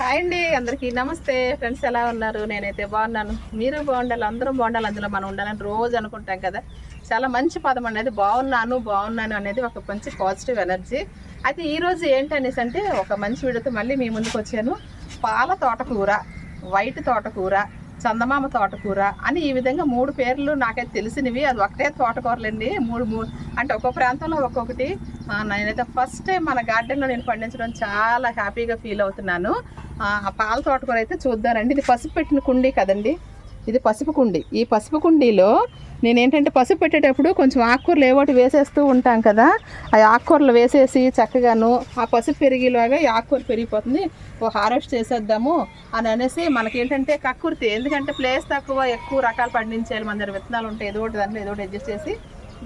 Hi అండి అందరికీ నమస్తే. ఫ్రెండ్స్ ఎలా ఉన్నారు? నేనైతే బాగున్నాను. మీరు బాగుండాలి అందరం బాగుండాలి అందులో మనం ఉండాలని రోజు అనుకుంటాం కదా. చాలా మంచి పదం అనేది బాగున్నాను బాగున్నాను అనేది ఒక మంచి పాజిటివ్ ఎనర్జీ. అయితే ఈరోజు ఏంటనేసి అంటే ఒక మంచి వీడియోతో మళ్ళీ మీ ముందుకు వచ్చాను. పాల తోటకూర వైట్ తోటకూర చందమామ తోటకూర అని ఈ విధంగా మూడు పేర్లు నాకైతే తెలిసినవి. అది ఒకటే తోటకూరలండి. మూడు మూడు అంటే ఒక్కో ప్రాంతంలో ఒక్కొక్కటి. నేనైతే ఫస్ట్ టైం మన గార్డెన్లో నేను పండించడం చాలా హ్యాపీగా ఫీల్ అవుతున్నాను. ఆ ఆ పాల తోటకూర అయితే చూద్దానండి. ఇది పసుపు పెట్టిన కుండీ కదండి. ఇది పసుపు కుండి. ఈ పసుపు కుండీలో నేను ఏంటంటే పసుపు పెట్టేటప్పుడు కొంచెం ఆకుకూరలు ఏవోటి వేసేస్తూ ఉంటాం కదా ఆ ఆకుకూరలు వేసేసి చక్కగాను ఆ పసుపు పెరిగేలాగా ఈ ఆకుకూర పెరిగిపోతుంది. ఓ హార్వెస్ట్ చేసేద్దాము అని అనేసి మనకేంటంటే కక్కుర్తి. ఎందుకంటే ప్లేస్ తక్కువ ఎక్కువ రకాలు పండించేయాలి. మన దగ్గర విత్తనాలు ఉంటాయి ఏదో ఒకటి దాంట్లో ఏదో ఒకటి అడ్జస్ట్ చేసి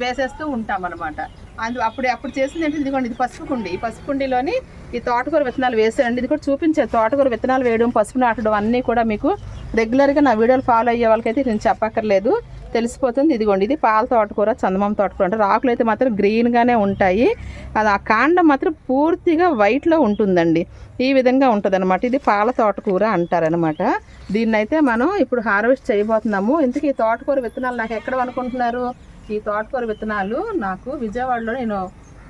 వేసేస్తూ ఉంటాం అనమాట అందు అప్పుడు అప్పుడు చేసింది ఏంటంటే ఇదిగోండి ఇది పసుపు కుండి. ఈ పసుపు కుండీలోని ఈ తోటకూర విత్తనాలు వేసేయండి. ఇది కూడా చూపించాను తోటకూర విత్తనాలు వేయడం పసుపు నాటడం అన్నీ కూడా మీకు రెగ్యులర్గా నా వీడియోలు ఫాలో అయ్యే వాళ్ళకైతే నేను చెప్పక్కర్లేదు. తెలిసిపోతుంది. ఇదిగోండి ఇది పాల తోటకూర చందమామ తోటకూర అంటే ఆకులు అయితే మాత్రం గ్రీన్గానే ఉంటాయి. అది ఆ కాండం మాత్రం పూర్తిగా వైట్లో ఉంటుందండి. ఈ విధంగా ఉంటుంది ఇది పాల తోటకూర అంటారనమాట దీన్నైతే మనం ఇప్పుడు హార్వెస్ట్ చేయబోతున్నాము. ఇంతకీ ఈ తోటకూర విత్తనాలు నాకు ఎక్కడ అనుకుంటున్నారు ఈ తోటకూర విత్తనాలు నాకు విజయవాడలో నేను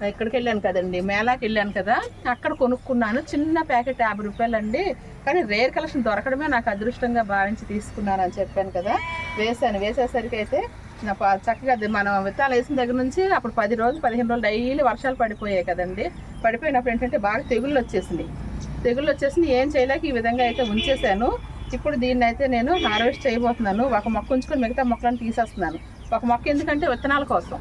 ఇక్కడికి వెళ్ళాను కదండి మేళాకి వెళ్ళాను కదా అక్కడ కొనుక్కున్నాను. చిన్న ప్యాకెట్ యాభై రూపాయలు అండి కానీ రేర్ కలెక్షన్ దొరకడమే నాకు అదృష్టంగా భావించి తీసుకున్నాను అని చెప్పాను కదా. వేసాను వేసేసరికి అయితే నా ప- చక్కగా అది మనం విత్తనాలు వేసిన దగ్గర నుంచి అప్పుడు పది రోజులు పదిహేను రోజులు డైలీ వర్షాలు పడిపోయాయి కదండి. పడిపోయినప్పుడు ఏంటంటే బాగా తెగుళ్ళు వచ్చేసింది తెగుళ్ళు వచ్చేసింది ఏం చేయలేక ఈ విధంగా అయితే ఉంచేసాను ఇప్పుడు దీన్ని అయితే నేను హార్వెస్ట్ చేయబోతున్నాను. ఒక మొక్క ఉంచుకొని మిగతా మొక్కలను తీసేస్తున్నాను. ఒక మొక్క ఎందుకంటే విత్తనాల కోసం.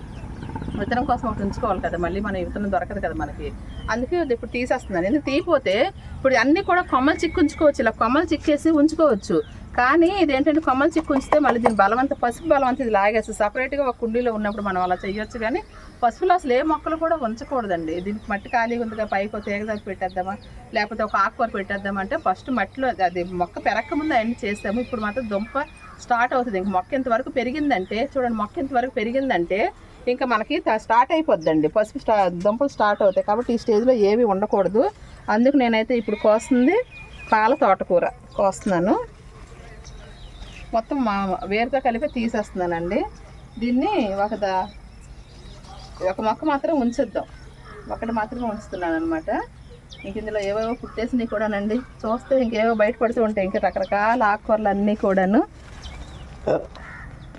విత్తనం కోసం ఒకటి ఉంచుకోవాలి కదా మళ్ళీ మన విత్తనం దొరకదు కదా మనకి. అందుకే ఇప్పుడు తీసేస్తున్నాను. ఎందుకు తీయపోతే ఇప్పుడు అన్నీ కూడా కొమ్మలు చిక్కు ఉంచుకోవచ్చు ఇలా కొమ్మలు చిక్కేసి ఉంచుకోవచ్చు. కానీ ఇదేంటంటే కొమ్మలు చిక్కు ఉంచితే మళ్ళీ దీని బలవంత పసుపు బలవంత ఇది లాగేస్తుంది. సపరేట్గా ఒక కుండీలో ఉన్నప్పుడు మనం అలా చేయొచ్చు కానీ పసుపులో అసలు ఏ మొక్కలు కూడా ఉంచకూడదండి. దీనికి మట్టి ఖాళీగా ఉందిగా పైకి తీగదాకి పెట్టేద్దామా? లేకపోతే ఒక ఆకుకూర పెట్టేద్దామా అంటే ఫస్ట్ మట్టిలో అది మొక్క పెరగకముందు అవన్నీ చేస్తాము. ఇప్పుడు మాత్రం దుంప స్టార్ట్ అవుతుంది. ఇంక మొక్క ఇంతవరకు పెరిగిందంటే చూడండి మొక్క ఇంతవరకు పెరిగిందంటే ఇంకా మనకి స్టార్ట్ అయిపోద్దండి. పసుపు స్టా దుంపలు స్టార్ట్ అవుతాయి కాబట్టి ఈ స్టేజ్లో ఏవి ఉండకూడదు. అందుకు నేనైతే ఇప్పుడు కోస్తుంది పాల తోటకూర. కోస్తున్నాను. మొత్తం మా వేరుతో కలిపి తీసేస్తున్నానండి. దీన్ని ఒక ఒక మొక్క మాత్రం ఉంచుద్దాం. ఒకటి మాత్రమే ఉంచుతున్నాను అనమాట ఇంక ఇందులో ఏవేవో పుట్టేసినవి కూడానండి. చూస్తే ఇంకేవో బయటపడుతూ ఉంటాయి. ఇంకా రకరకాల ఆకుకూరలు అన్నీ కూడాను.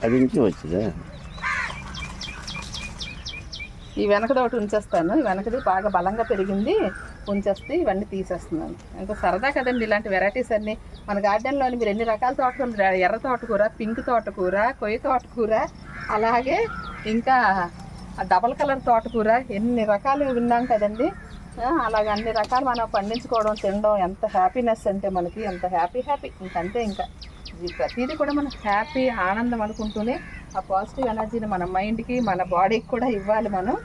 అది ఇంకే వచ్చిందా? ఈ వెనకది ఒకటి ఉంచేస్తాను. ఈ వెనకది బాగా బలంగా పెరిగింది. ఉంచేస్తే ఇవన్నీ తీసేస్తున్నాను. ఇంకా సరదా కదండి ఇలాంటి వెరైటీస్ అన్నీ. మన గార్డెన్లోని మీరు ఎన్ని రకాల తోటకూర ఎర్ర తోటకూర పింక్ తోటకూర కొయ్య తోటకూర అలాగే ఇంకా డబల్ కలర్ తోటకూర. ఎన్ని రకాలు విన్నాం కదండి. అలాగ అన్ని రకాలు మనం పండించుకోవడం తినడం ఎంత హ్యాపీనెస్ అంటే మనకి ఎంత హ్యాపీ హ్యాపీ ఇంకంతే ఇంకా. ప్రతిదీ కూడా మనం హ్యాపీ ఆనందం అనుకుంటూనే ఆ పాజిటివ్ ఎనర్జీని మన మైండ్కి మన బాడీకి కూడా ఇవ్వాలి మనం.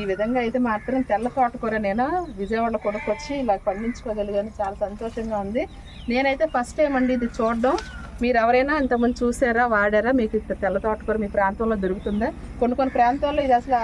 ఈ విధంగా అయితే మాత్రం తెల్ల తోటకూర నేను విజయవాడ కొనుక్కొచ్చి ఇలా పండించుకోగలిగాను. చాలా సంతోషంగా ఉంది. నేనైతే ఫస్ట్ టైం అండి ఇది చూడడం. మీరు ఎవరైనా ఇంతకుముందు చూసారా వాడారా? మీకు ఇక్కడ తెల్ల తోటకూర మీ ప్రాంతంలో దొరుకుతుందా? కొన్ని కొన్ని ప్రాంతాల్లో ఇది అసలు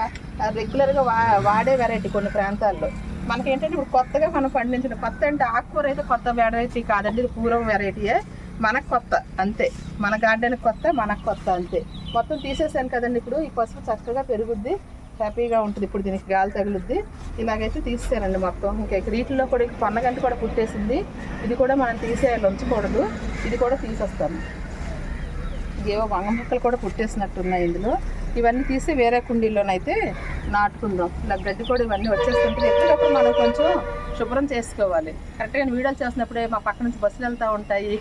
రెగ్యులర్గా వా వాడే వెరైటీ కొన్ని ప్రాంతాల్లో. మనకి ఏంటంటే ఇప్పుడు కొత్తగా మనం పండించిన కొత్త అంటే ఆకుకూర అయితే కొత్త వెరైటీ కాదండి. ఇది పూర్వం వెరైటీయే. మనకు కొత్త అంతే. మన గార్డెన్ కొత్త మనకు కొత్త అంతే. మొత్తం తీసేసాను కదండి ఇప్పుడు. ఈ పసుపు చక్కగా పెరుగుద్ది హ్యాపీగా ఉంటుంది. ఇప్పుడు దీనికి గాలి తగులుద్ది. ఇలాగైతే తీసేసానండి మొత్తం. ఇంకా వీటిలో కూడా ఇంక పొన్నగంట కూడా పుట్టేసింది. ఇది కూడా మనం తీసేయాలి ఉంచకూడదు ఇది కూడా తీసేస్తాను. ఏవో వంగ ముక్కలు కూడా పుట్టేసినట్టున్నాయి ఇందులో. ఇవన్నీ తీసి వేరే కుండీలోనైతే నాటుకుందాం. ఇలా గడ్డి కూడా ఇవన్నీ వచ్చేస్తుంటే ఎప్పటికప్పుడు మనం కొంచెం శుభ్రం చేసుకోవాలి. కరెక్ట్గా వీడియోలు చేసినప్పుడే మా పక్క నుంచి బస్సులు వెళ్తూ ఉంటాయి.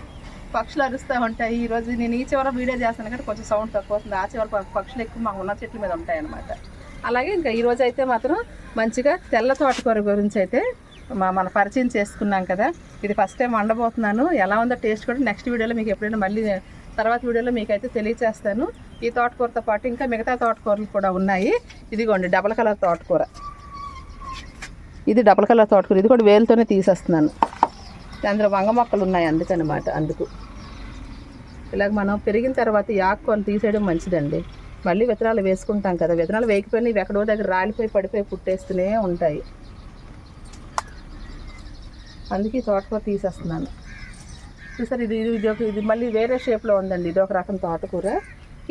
పక్షులు అరుస్తూ ఉంటాయి. ఈరోజు నేను ఈ చివర వీడియో చేస్తాను కానీ కొంచెం సౌండ్ తక్కువ వస్తుంది. ఆ చివర పక్షులు ఎక్కువ మా ఉన్న చెట్ల మీద ఉంటాయి అన్నమాట. అలాగే ఇంకా ఈరోజు అయితే మాత్రం మంచిగా తెల్ల తోటకూర గురించి అయితే మా మన పరిచయం చేసుకున్నాం కదా. ఇది ఫస్ట్ టైం వండబోతున్నాను. ఎలా ఉందో టేస్ట్ కూడా నెక్స్ట్ వీడియోలో మీకు ఎప్పుడైనా మళ్ళీ తర్వాత వీడియోలో మీకు అయితే తెలియచేస్తాను. ఈ తోటకూరతో పాటు ఇంకా మిగతా తోటకూరలు కూడా ఉన్నాయి. ఇదిగోండి డబల్ కలర్ తోటకూర. ఇది డబల్ కలర్ తోటకూర. ఇది కూడా వేలుతోనే తీసేస్తున్నాను. అందులో వంగ మొక్కలు ఉన్నాయి అందుకనమాట అందుకు. ఇలాగ మనం పెరిగిన తర్వాత ఈ ఆకుకూరలు తీసేయడం మంచిదండి. మళ్ళీ విత్తనాలు వేసుకుంటాం కదా విత్తనాలు వేయకపోయినా ఇవి ఎక్కడో దగ్గర రాలిపోయి పడిపోయి పుట్టేస్తూనే ఉంటాయి. అందుకే ఈ తోటకూర తీసేస్తున్నాను. చూసారు ఇది ఇది ఇది ఒక ఇది మళ్ళీ వేరే షేప్లో ఉందండి. ఇది ఒక రకం తోటకూర.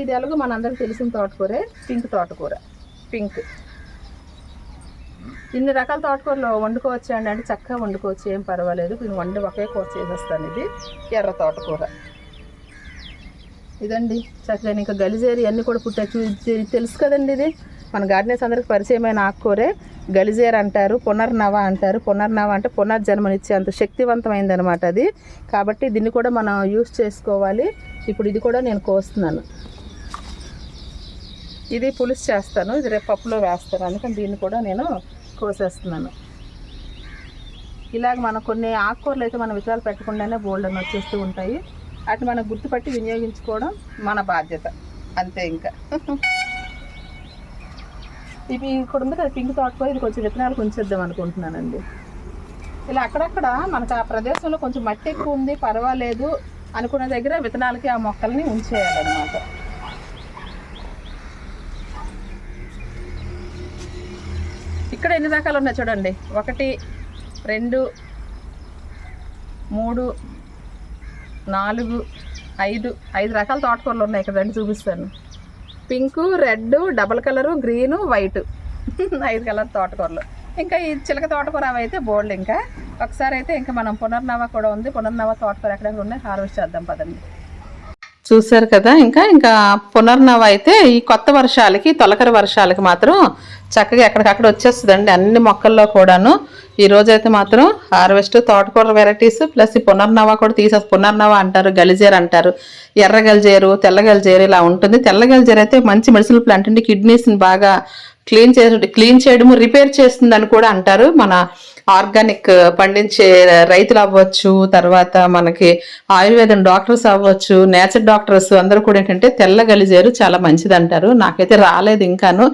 ఇది ఎలాగో మనందరికి తెలిసిన తోటకూరే పింక్ తోటకూర. పింక్. ఇన్ని రకాల తోటకూరలు వండుకోవచ్చు అండి. అంటే చక్కగా వండుకోవచ్చు. ఏం పర్వాలేదు. నేను వండి ఒకే కూర చేసేస్తాను ఇది. ఎర్ర తోటకూర. ఇదండి. చక్కగా ఇంకా గలిజేరి అన్నీ కూడా పుట్టచ్చు తెలుసు కదండి ఇది? మన గార్డెనర్స్ అందరికి పరిచయమైన ఆకుకూరే. గలిజేర్ అంటారు పునర్నవ అంటారు. పునర్నవ అంటే పునర్జన్మనిచ్చే అంత శక్తివంతమైంది అనమాట అది. కాబట్టి దీన్ని కూడా మనం యూస్ చేసుకోవాలి. ఇప్పుడు ఇది కూడా నేను కోస్తున్నాను. ఇది పులుసు చేస్తాను. ఇది రేపు పప్పులో వేస్తాను. అందుకని దీన్ని కూడా నేను కోసేస్తున్నాను. ఇలాగ మనం కొన్ని ఆకుకూరలు అయితే మనం విత్తనాలు పెట్టకుండానే బోల్డన్ వచ్చేస్తూ ఉంటాయి. వాటిని మనం గుర్తుపట్టి వినియోగించుకోవడం మన బాధ్యత. అంతే ఇంకా. ఇవి ఇక్కడ ఉంది కదా పింక్ తోటకూర ఇది కొంచెం విత్తనాలు ఉంచేద్దాం అనుకుంటున్నానండి. ఇలా అక్కడక్కడ మనకు ఆ ప్రదేశంలో కొంచెం మట్టి ఎక్కువ ఉంది పర్వాలేదు అనుకున్న దగ్గర విత్తనాలకి ఆ మొక్కల్ని ఉంచేయాలన్నమాట. ఇక్కడ ఎన్ని రకాలు ఉన్నాయి చూడండి. ఒకటి రెండు మూడు నాలుగు ఐదు ఐదు రకాల తోటకూరలు ఉన్నాయి ఇక్కడ రెండు చూపిస్తాను. Pink red double colour green white. ఐదు కలర్ తోటకూరలు. ఇంకా ఈ చిలక తోటకూర అవి అయితే బోల్డ్ ఇంకా. ఒకసారి అయితే ఇంకా మనం పునర్నవ కూడా ఉంది. పునర్నవ తోటకూర ఎక్కడెక్కడ ఉన్నాయి హార్వెస్ట్ చేద్దాం పదండి. చూశారు కదా? ఇంకా ఇంకా పునర్నవ అయితే ఈ కొత్త వర్షాలకి తొలకరి వర్షాలకి మాత్రం చక్కగా ఎక్కడికక్కడ వచ్చేస్తుందండి అన్ని మొక్కల్లో కూడాను. ఈ రోజైతే మాత్రం హార్వెస్ట్ తోటకూర వెరైటీస్ ప్లస్ ఈ పునర్నవ కూడా తీసేసి పునర్నవ అంటారు గలిజేరు అంటారు. ఎర్ర గలిజేరు తెల్ల గలిజేరు ఇలా ఉంటుంది. తెల్ల గలిజేరు అయితే మంచి మెడిసిన్ ప్లాంట్ అండి. కిడ్నీస్ని బాగా క్లీన్ చేసి క్లీన్ చేయడము రిపేర్ చేస్తుందని కూడా అంటారు. మన ఆర్గానిక్ పండించే రైతులు అవ్వచ్చు తర్వాత మనకి ఆయుర్వేదం డాక్టర్స్ అవ్వచ్చు నేచర్ డాక్టర్స్ అందరూ కూడా ఏంటంటే తెల్ల గలిజేరు చాలా మంచిది అంటారు నాకైతే రాలేదు ఇంకాను.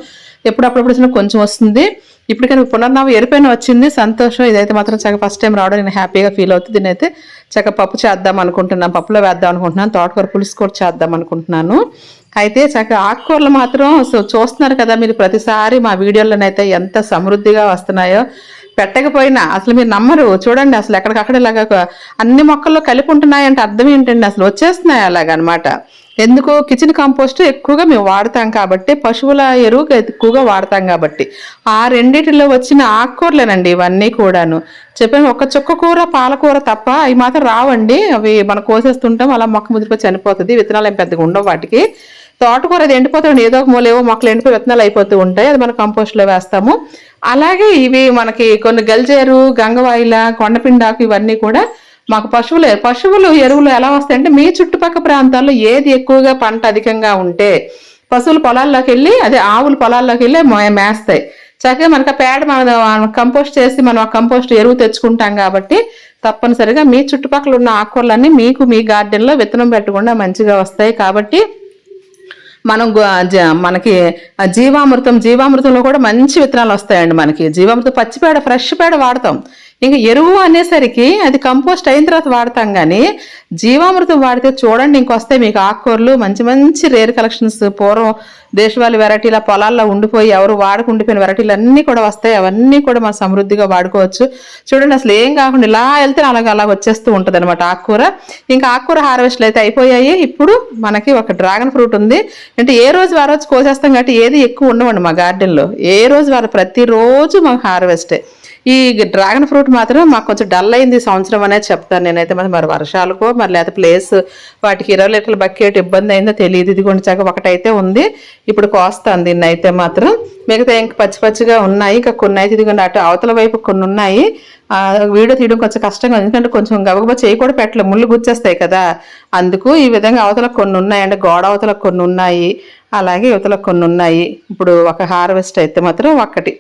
ఎప్పుడప్పుడప్పుడు వచ్చినా కొంచెం వస్తుంది. ఇప్పటికైనా పునర్నామం ఎరిపైన వచ్చింది. సంతోషం. ఇదైతే మాత్రం చక్క ఫస్ట్ టైం రావడం నేను హ్యాపీగా ఫీల్ అవుతుంది. దీని అయితే చక్కగా పప్పు చేద్దాం అనుకుంటున్నాను. పప్పులో వేద్దాం అనుకుంటున్నాను. తోటకూర పులుసు కూడా చేద్దాం అనుకుంటున్నాను. అయితే చక్కగా ఆకుకూరలు మాత్రం చూస్తున్నారు కదా మీరు ప్రతిసారి మా వీడియోలోనైతే ఎంత సమృద్ధిగా వస్తున్నాయో. పెట్టకపోయినా అసలు మీరు నమ్మరు. చూడండి అసలు ఎక్కడికక్కడ ఇలాగ అన్ని మొక్కల్లో కలిపి ఉంటున్నాయంటే అర్థం ఏంటండి? అసలు వచ్చేస్తున్నాయి అలాగనమాట. ఎందుకు కిచెన్ కంపోస్ట్ ఎక్కువగా మేము వాడతాం కాబట్టి పశువుల ఎరువు ఎక్కువగా వాడతాం కాబట్టి. ఆ రెండింటిలో వచ్చిన ఆకుకూరలేనండి ఇవన్నీ కూడాను. చెప్పాను ఒక చుక్క కూర పాలకూర తప్ప అవి మాత్రం రావండి. అవి మనం కోసేస్తుంటాం అలా మొక్క ముదిరిపోయి చనిపోతుంది విత్తనాలు ఏం పెద్దగా ఉండవు వాటికి. తోటకూర అది ఎండిపోతుంది ఏదో ఒక మూలేవో మొక్కలు ఎండిపోయి విత్తనాలు అయిపోతూ ఉంటాయి. అది మనం కంపోస్ట్లో వేస్తాము. అలాగే ఇవి మనకి కొన్ని గల్జేరు గంగవాయిల కొండపిండాకు ఇవన్నీ కూడా మాకు పశువులు పశువులు ఎరువులు ఎలా వస్తాయంటే మీ చుట్టుపక్క ప్రాంతాల్లో ఏది ఎక్కువగా పంట అధికంగా ఉంటే పశువులు పొలాల్లోకి వెళ్ళి అదే ఆవులు పొలాల్లోకి వెళ్ళి మేస్తాయి. చక్కగా మనకు పేడ మనం కంపోస్ట్ చేసి మనం ఆ కంపోస్ట్ ఎరువు తెచ్చుకుంటాం కాబట్టి తప్పనిసరిగా మీ చుట్టుపక్కల ఉన్న ఆకుకూరలన్నీ మీకు మీ గార్డెన్లో విత్తనం పెట్టకుండా మంచిగా వస్తాయి కాబట్టి మనం జ- మనకి జీవామృతం జీవామృతంలో కూడా మంచి విత్తనాలు వస్తాయండి మనకి. జీవామృతం పచ్చిపేడ ఫ్రెష్ పేడ వాడతాం. ఇంకా ఎరువు అనేసరికి అది కంపోస్ట్ అయిన తర్వాత వాడతాం కానీ జీవామృతం వాడితే చూడండి ఇంకొస్తాయి మీకు ఆకుకూరలు మంచి మంచి రేర్ కలెక్షన్స్ పూర్వం దేశవాళీ వెరైటీల పొలాల్లో ఉండిపోయి ఎవరు వాడకు ఉండిపోయిన వెరైటీలు అన్నీ కూడా వస్తాయి. అవన్నీ కూడా మనం సమృద్ధిగా వాడుకోవచ్చు. చూడండి అసలు ఏం కాకుండా ఇలా వెళ్తే అలాగ అలా వచ్చేస్తూ ఉంటుంది అనమాట ఆకుకూర. ఇంకా ఆకుకూర హార్వెస్ట్లు అయితే అయిపోయాయి. ఇప్పుడు మనకి ఒక డ్రాగన్ ఫ్రూట్ ఉంది. అంటే ఏ రోజు ఆ రోజు కోసేస్తాం కాబట్టి ఏది ఎక్కువ ఉండవండి మా గార్డెన్లో. ఏ రోజు వారు ప్రతిరోజు మాకు హార్వెస్టే. ఈ డ్రాగన్ ఫ్రూట్ మాత్రం మాకు కొంచెం డల్ అయింది సంవత్సరం అనేది చెప్తాను నేనైతే. మరి మరి వర్షాలకో మరి లేదా ప్లేస్ వాటికి ఇరవై లీటర్ల బకెట్ ఇబ్బంది అయిందో తెలియదు. ఇది కొంచెం ఒకటైతే ఉంది. ఇప్పుడు కోస్తాను దీన్ని అయితే మాత్రం. మిగతా ఇంకా పచ్చి పచ్చిగా ఉన్నాయి. ఇంకా కొన్ని అయితే ఇదిగోండి అటు అవతల వైపు కొన్ని ఉన్నాయి. వీడియో తీయడం కొంచెం కష్టంగా ఎందుకంటే కొంచెం గబగబా చేయి కూడా పెట్టలే. ముళ్ళు గుచ్చేస్తాయి కదా. అందుకు ఈ విధంగా అవతల కొన్ని ఉన్నాయి. అంటే గోడ అవతల కొన్ని ఉన్నాయి. అలాగే యువతల కొన్ని ఉన్నాయి. ఇప్పుడు ఒక హార్వెస్ట్ అయితే మాత్రం ఒకటి.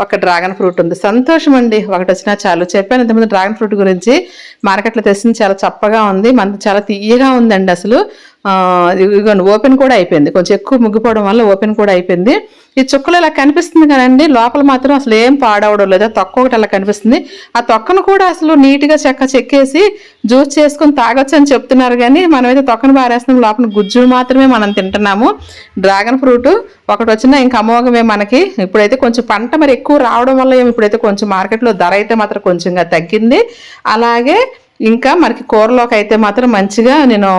ఒక డ్రాగన్ ఫ్రూట్ ఉంది. సంతోషం అండి ఒకటి వచ్చినా చాలు. చెప్పాను ఇంతకుముందు డ్రాగన్ ఫ్రూట్ గురించి. మార్కెట్లో తెచ్చింది చాలా చప్పగా ఉంది. మన చాలా తీయగా ఉందండి అసలు. ఇదిగోండి ఓపెన్ కూడా అయిపోయింది. కొంచెం ఎక్కువ ముగ్గిపోవడం వల్ల ఓపెన్ కూడా అయిపోయింది. ఈ చుక్కలు ఇలా కనిపిస్తుంది కదండి లోపల మాత్రం అసలు ఏం పాడవడం లేదు. ఆ తొక్క ఒకటి అలా కనిపిస్తుంది. ఆ తొక్కను కూడా అసలు నీట్గా చెక్క చెక్కేసి జ్యూస్ చేసుకొని తాగొచ్చు అని చెప్తున్నారు కానీ మనమైతే తొక్కను పారేస్తున్నాం లోపల గుజ్జు మాత్రమే మనం తింటున్నాము. డ్రాగన్ ఫ్రూట్ ఒకటి వచ్చినా ఇంకా అమోఘమే మనకి. ఇప్పుడైతే కొంచెం పంట మరి ఎక్కువ రావడం వల్ల ఏమి ఇప్పుడైతే కొంచెం మార్కెట్లో ధర అయితే మాత్రం కొంచెంగా తగ్గింది. అలాగే ఇంకా మనకి కూరలోకి అయితే మాత్రం మంచిగా నేను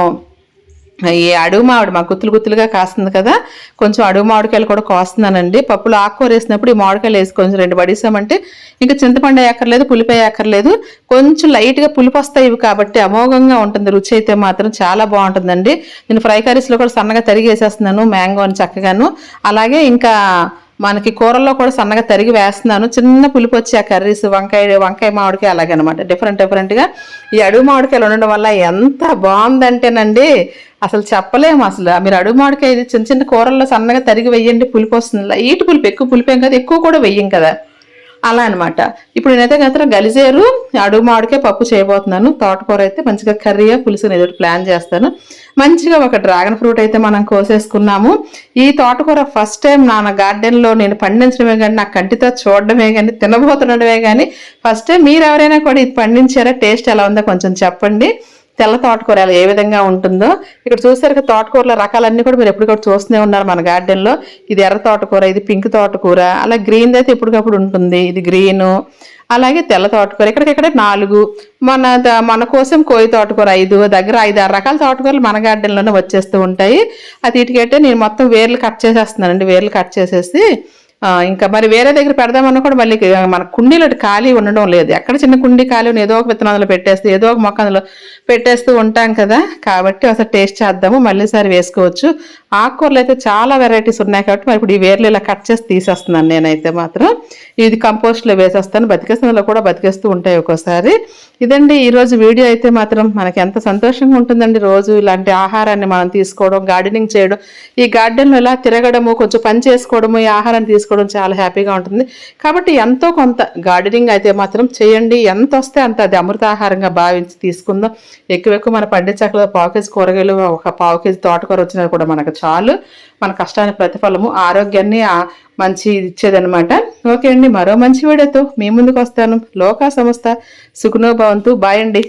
ఈ అడుగు మామిడి మా గుత్తులు గుత్తులుగా కాస్తుంది కదా కొంచెం అడుగు మామిడికాయలు కూడా కోస్తున్నానండి. పప్పులు ఆకుకూర వేసినప్పుడు ఈ మామిడికాయలు వేసి కొంచెం రెండు పడేసామంటే ఇంకా చింతపండు అక్కర్లేదు పులిపి అక్కర్లేదు కొంచెం లైట్గా పులుపు వస్తాయి ఇవి కాబట్టి అమోఘంగా ఉంటుంది. రుచి అయితే మాత్రం చాలా బాగుంటుందండి. నేను ఫ్రై కర్రీస్లో కూడా సన్నగా తరిగేసేస్తున్నాను మ్యాంగో అని చక్కగాను. అలాగే ఇంకా మనకి కూరల్లో కూడా సన్నగా తరిగి వేస్తున్నాను. చిన్న పులుపు వచ్చి ఆ కర్రీస్ వంకాయ వంకాయ మామిడికాయ అలాగే అనమాట డిఫరెంట్ డిఫరెంట్గా ఈ అడుగు మామిడికాయలు ఉండడం వల్ల ఎంత బాగుందంటేనండి అసలు చెప్పలేము అసలు. మీరు అడుగు మామిడికాయ ఇది చిన్న చిన్న కూరల్లో సన్నగా తరిగి వెయ్యండి పులుపు వస్తుంది. లైట్ పులుపు ఎక్కువ పులిపేం కదా ఎక్కువ కూడా వెయ్యం కదా. అలా అనమాట ఇప్పుడు నేనైతే గత గలిజేరు అడుగు మామిడికే పప్పు చేయబోతున్నాను. తోటకూర అయితే మంచిగా కర్రీగా పులుసుని ఏదో ప్లాన్ చేస్తాను. మంచిగా ఒక డ్రాగన్ ఫ్రూట్ అయితే మనం కోసేసుకున్నాము. ఈ తోటకూర ఫస్ట్ టైం నా గార్డెన్లో నేను పండించడమే కానీ నా కంటితో చూడడమే కానీ తినబోతుండడమే కానీ ఫస్ట్ టైం మీరు ఎవరైనా కూడా ఇది పండించారా? టేస్ట్ ఎలా ఉందో కొంచెం చెప్పండి. తెల్ల తోటకూర ఏ విధంగా ఉంటుందో ఇక్కడ చూసారు తోటకూరల రకాలన్నీ కూడా మీరు ఎప్పటికప్పుడు చూస్తూనే ఉన్నారు మన గార్డెన్లో ఇది ఎర్ర తోటకూర ఇది పింక్ తోటకూర అలా గ్రీన్ అయితే ఎప్పటికప్పుడు ఉంటుంది. ఇది గ్రీను అలాగే తెల్ల తోటకూర ఇక్కడికిక్కడ నాలుగు. మన ద- మన కోసం కోయి తోటకూర ఐదు దగ్గర ఐదు ఆరు రకాల తోటకూరలు మన గార్డెన్లోనే వచ్చేస్తూ ఉంటాయి. అది ఇటుకైతే నేను మొత్తం వేర్లు కట్ చేసేస్తున్నానండి వేర్లు కట్ చేసేసి. ఇంకా మరి వేరే దగ్గర పెడదామన్నా కూడా మళ్ళీ మన కుండీలో ఖాళీ ఉండడం లేదు. ఎక్కడ చిన్న కుండీ ఖాళీ ఉన్న ఏదో ఒక విత్తనాలు పెట్టేస్తే ఏదో ఒక మొక్క అందులో పెట్టేస్తూ ఉంటాం కదా. కాబట్టి అసలు టేస్ట్ చేద్దాము. మళ్ళీసారి వేసుకోవచ్చు. ఆకుకూరలు అయితే చాలా వెరైటీస్ ఉన్నాయి కాబట్టి మరి ఇప్పుడు ఈ వేర్లు ఇలా కట్ చేసి తీసేస్తున్నాను నేనైతే మాత్రం. ఇది కంపోస్ట్లో వేసేస్తాను. బతికేస్తున్నలో కూడా బతికేస్తూ ఉంటాయి ఒక్కోసారి. ఇదండి ఈరోజు వీడియో అయితే మాత్రం మనకి ఎంత సంతోషంగా ఉంటుందండి. రోజు ఇలాంటి ఆహారాన్ని మనం తీసుకోవడం గార్డెనింగ్ చేయడం ఈ గార్డెన్లో ఇలా తిరగడము కొంచెం పని చేసుకోవడము ఈ ఆహారాన్ని తీసుకోవడం చాలా హ్యాపీగా ఉంటుంది. కాబట్టి ఎంతో కొంత గార్డెనింగ్ అయితే మాత్రం చేయండి. ఎంత వస్తే అంత అది అమృతాహారంగా భావించి తీసుకుందాం. ఎక్కువ ఎక్కువ మన పండించకలో పావు కేజీ కూరగాయలు ఒక పావు కేజీ తోటకూర వచ్చినా కూడా మనకు చాలు. మన కష్టానికి ప్రతిఫలము ఆరోగ్యాన్ని మంచి ఇచ్చేదనమాట ఓకే అండి. మరో మంచి వీడియోతో మీ ముందుకు వస్తాను. లోకా సంస్థ సుఖనో భవంతు. బాయ్ అండి.